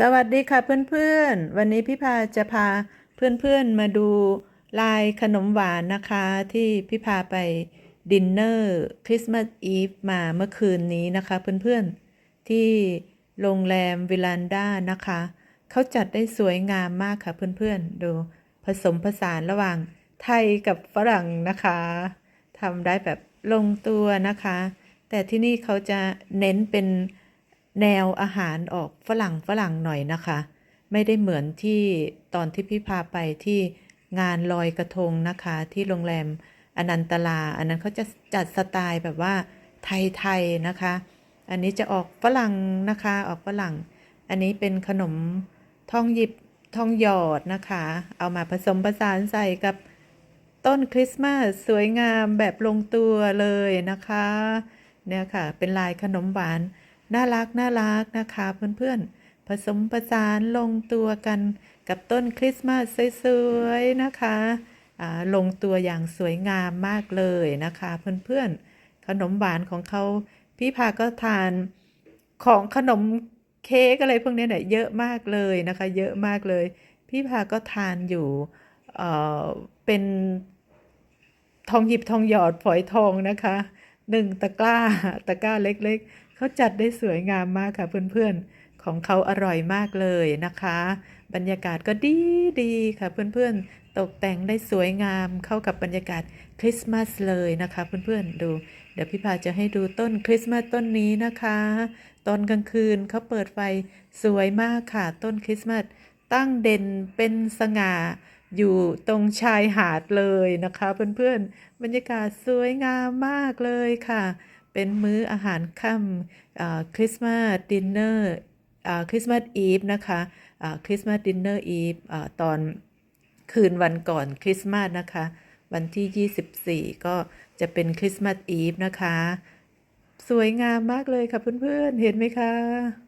สวัสดีค่ะเพื่อนๆ วันนี้พี่พาจะพาเพื่อนๆมาดูลายขนมหวานนะคะที่พี่พาไปดินเนอร์คริสต์มาสอีฟมาเมื่อคืนนี้นะคะเพื่อนๆ ที่โรงแรมวิลันดานะคะ เขาจัดได้สวยงามมากค่ะเพื่อนๆ ดูผสมผสานระหว่างไทยกับฝรั่งนะคะทำได้แบบลงตัวนะคะ แต่ที่นี่เขาจะเน้นเป็น แนวอาหารออกฝรั่งฝรั่งหน่อยนะคะ ไม่ได้เหมือนที่ตอนที่พี่พาไปที่งานลอยกระทงนะคะ ที่โรงแรมอนันตลา อันนั้นเขาจะจัดสไตล์แบบว่าไทยๆนะคะ อันนี้จะออกฝรั่งนะคะออกฝรั่ง อันนี้เป็นขนมทองหยิบทองหยอดนะคะ เอามาผสมผสานใส่กับต้นคริสต์มาสสวยงามแบบลงตัวเลยนะคะ เนี่ยค่ะ เป็นลายขนมหวาน น่ารักน่ารักนะคะเพื่อนๆ ผสมผสานลงตัวกันกับต้นคริสต์มาสสวยๆนะคะลงตัวอย่างสวยงามมากเลยนะคะเพื่อนๆ ขนมหวานของเขาพี่พาก็ทานของขนมเค้กอะไรพวกนี้เนี่ยเยอะมากเลยนะคะ เยอะมากเลย พี่พาก็ทานอยู่เเป็นทองหยิบทองหยอดฝอยทองนะคะ หนึ่งตะกร้า ตะกร้าเล็กๆ เขาจัดได้สวยงามมากค่ะเพื่อนๆ ของเขาอร่อยมากเลยนะคะ บรรยากาศก็ดีดีๆค่ะเพื่อนๆ ตกแต่งได้สวยงามเข้ากับบรรยากาศคริสต์มาสเลยนะคะเพื่อนๆ ดู เดี๋ยวพี่พาจะให้ดูต้นคริสต์มาสต้นนี้นะคะ ตอนกลางคืนเขาเปิดไฟสวยมากค่ะ ต้นคริสต์มาสตั้งเด่นเป็นสง่า อยู่ตรงชายหาดเลยนะคะ เพื่อนๆ บรรยากาศสวยงามมากเลยค่ะ เป็นมื้ออาหารค่ำคริสต์มาสดินเนอร์คริสต์มาสอีฟนะคะคริสต์มาสดินเนอร์อีฟตอนคืนวันก่อนคริสต์มาสนะคะ วันที่ 24 ก็จะเป็นคริสต์มาสอีฟนะคะ สวยงามมากเลยค่ะเพื่อนๆ เห็นไหมคะ